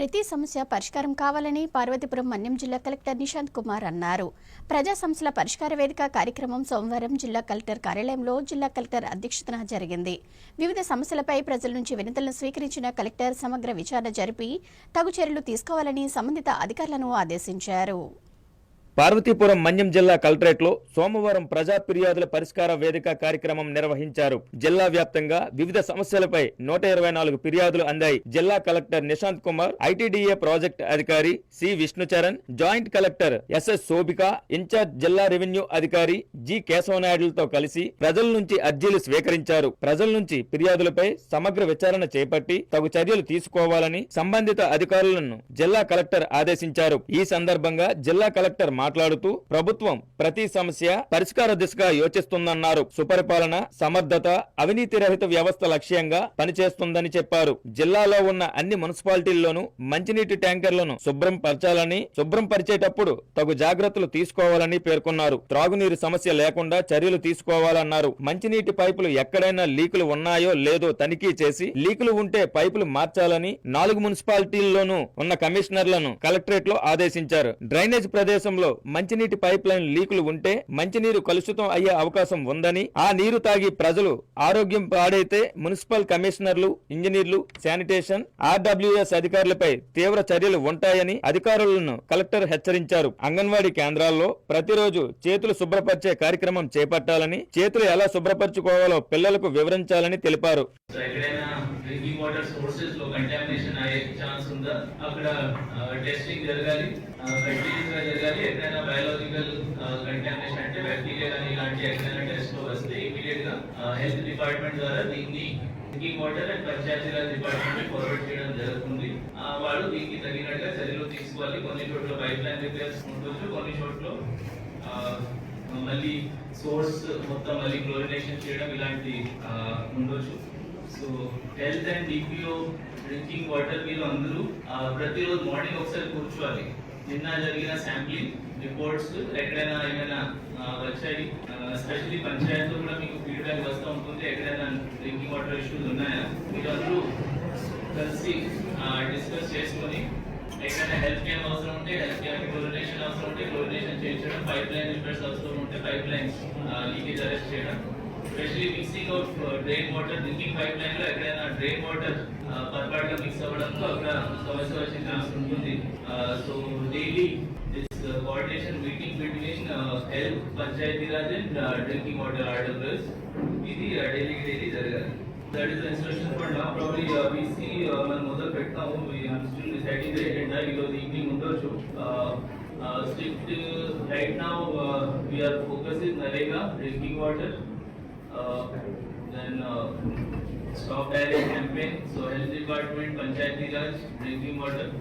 ప్రతి సమస్య పరిష్కారం కావాలని పార్వతీపురం మన్యం జిల్లా కలెక్టర్ నిశాంత్ కుమార్ అన్నారు. ప్రజా సమస్యల పరిష్కార వేదిక కార్యక్రమం సోమవారం జిల్లా కలెక్టర్ కార్యాలయంలో జిల్లా కలెక్టర్ అధ్యక్షతన జరిగింది. వివిధ సమస్యలపై ప్రజల నుంచి వినతులను స్వీకరించిన కలెక్టర్ సమగ్ర విచారణ జరిపి తగు చర్యలు తీసుకోవాలని సంబంధిత అధికారులను ఆదేశించారు. పార్వతీపురం మన్యం జిల్లా కలెక్టరేట్లో సోమవారం ప్రజా ఫిర్యాదుల పరిష్కార వేదిక కార్యక్రమం నిర్వహించారు. జిల్లా వ్యాప్తంగా వివిధ సమస్యలపై నూట ఇరవై నాలుగు ఫిర్యాదులు అందాయి. జిల్లా collector Nishant Kumar ITDA project అధికారి C Vishnucharan joint collector SS Shobhika in charge జిల్లా రెవెన్యూ అధికారి జి కేశవనాయుడులతో కలిసి ప్రజల నుంచి అర్జీలు స్వీకరించారు. ప్రజల నుంచి ఫిర్యాదులపై సమగ్ర విచారణ చేపట్టి తగు చర్యలు తీసుకోవాలని సంబంధిత అధికారులను జిల్లా కలెక్టర్ ఆదేశించారు. ఈ సందర్భంగా జిల్లా కలెక్టర్ మాట్లాడుతూ ప్రభుత్వం ప్రతి సమస్య పరిష్కార దిశగా యోచిస్తుందన్నారు. సుపరిపాలన సమర్థత అవినీతి రహిత వ్యవస్థ లక్ష్యంగా పనిచేస్తుందని చెప్పారు. జిల్లాలో ఉన్న అన్ని మున్సిపాలిటీల్లోనూ మంచినీటి ట్యాంకర్లను శుభ్రం పరచాలని శుభ్రం పరిచేటప్పుడు తగు జాగ్రత్తలు తీసుకోవాలని పేర్కొన్నారు. త్రాగునీరు సమస్య లేకుండా చర్యలు తీసుకోవాలన్నారు. మంచినీటి పైపులు ఎక్కడైనా లీకులు ఉన్నాయో లేదో తనిఖీ చేసి లీకులు ఉంటే పైపులు మార్చాలని నాలుగు మున్సిపాలిటీల్లోనూ ఉన్న కమిషనర్లను కలెక్టరేట్లో ఆదేశించారు. డ్రైనేజ్ ప్రదేశంలో మంచినీటి పైప్ లైన్ లీకులు ఉంటే మంచినీరు కలుషితం అయ్యే అవకాశం ఉందని ఆ నీరు తాగి ప్రజలు ఆరోగ్యం పాడైతే మున్సిపల్ కమిషనర్లు ఇంజనీర్లు శానిటేషన్ ఆర్డబ్ల్యూఎస్ అధికారులపై తీవ్ర చర్యలు ఉంటాయని అధికారులను కలెక్టర్ హెచ్చరించారు. అంగన్వాడీ కేంద్రాల్లో ప్రతిరోజు చేతులు శుభ్రపరిచే కార్యక్రమం చేపట్టాలని చేతులు ఎలా శుభ్రపరచుకోవాలో పిల్లలకు వివరించాలని తెలిపారు. డ్రింకింగ్ వాటర్ సోర్సెస్లో కంటామినేషన్ అయ్యే ఛాన్స్ ఉందా? అక్కడ టెస్టింగ్ జరగాలి జరగాలి ఎక్కడైనా బయాలజికల్ కంటామినేషన్ అంటే బ్యాక్టీరియా కానీ ఇలాంటి ఎక్కడైనా టెస్ట్లో వస్తే ఇమీడియట్గా హెల్త్ డిపార్ట్మెంట్ ద్వారా దీన్ని drinking water and Panchayati Raj department forward చేయడం జరుగుతుంది. వాళ్ళు దీనికి తగినట్టుగా చర్యలు తీసుకోవాలి. కొన్ని చోట్ల పైప్ లైన్ రిపేర్స్ ఉండొచ్చు కొన్ని చోట్ల మళ్ళీ సోర్స్ మొత్తం మళ్ళీ క్లోరినేషన్ చేయడం ఇలాంటి ఉండొచ్చు. So health and DPO drinking water మీరు అందరూ ప్రతిరోజు మార్నింగ్ ఒకసారి కూర్చోవాలి. నిన్న జరిగిన శాంప్లింగ్ రిపోర్ట్స్ ఎక్కడైనా ఏమైనా వచ్చాయి? ఎస్పెషల్లీ పంచాయత్ కూడా మీకు ఫీడ్బ్యాక్ వస్తూ ఉంటుంది. ఎక్కడైనా డ్రింకింగ్ వాటర్ ఇష్యూస్ ఉన్నాయా? మీరందరూ కలిసి డిస్కస్ చేసుకొని ఎక్కడైనా హెల్త్ కేర్ అవసరం ఉంటే హెల్త్ కేర్ క్లోరినేషన్ అవసరం ఉంటే క్లోరినేషన్ చేయించడం పైప్ లైన్ రిపేర్స్ అవసరం ఉంటే పైప్ లైన్స్ లీకేజ్ అరెస్ట్ చేయడం. Specially mixing of drain water drinking pipe లైన్లో ఎక్కడైనా డ్రైన్ వాటర్ పొరపాటుగా మిక్స్ అవ్వడంతో అక్కడ సమస్య వచ్చే ఛాన్స్ ఉంటుంది. So daily this coordination meeting between health Panchayati Raj and drinking water orders ఇది డైలీ డైలీ జరగాలి దట్ ఈస్ ఇన్స్ట్రక్షన్ ఫర్ నా ప్రాబ్లీ బీసీ మనం మొదలు పెడతాము స్టిల్ డిసైడింగ్ ద ఎజెండా ఈరోజు ఈవినింగ్ ఉండొచ్చు strict right now we are focus in NREGA drinking water then stop direct campaign so health department Panchayati Raj drinking water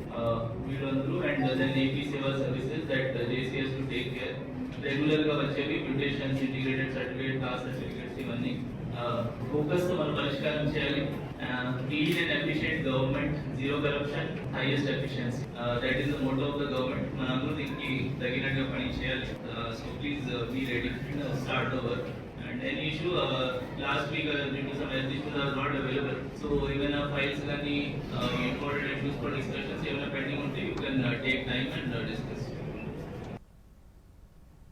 వీళ్ళందరూ and then AP Seva services that JCS to take care regular గా వచ్చేవి mutations integrated certificate caste certificates ఇవన్నీ focus తో మనం పరిష్కారం చేయాలి clean and efficient government zero corruption highest efficiency that is the motto of the government మనందరూ దీనికి తగినట్టుగా పని చేయాలి so please be ready start the work and any issue last week due to some health issues are not available so ఏమైనా files కానీ important issues for discussions ఏమైనా pending ఉంటే you can take time and discuss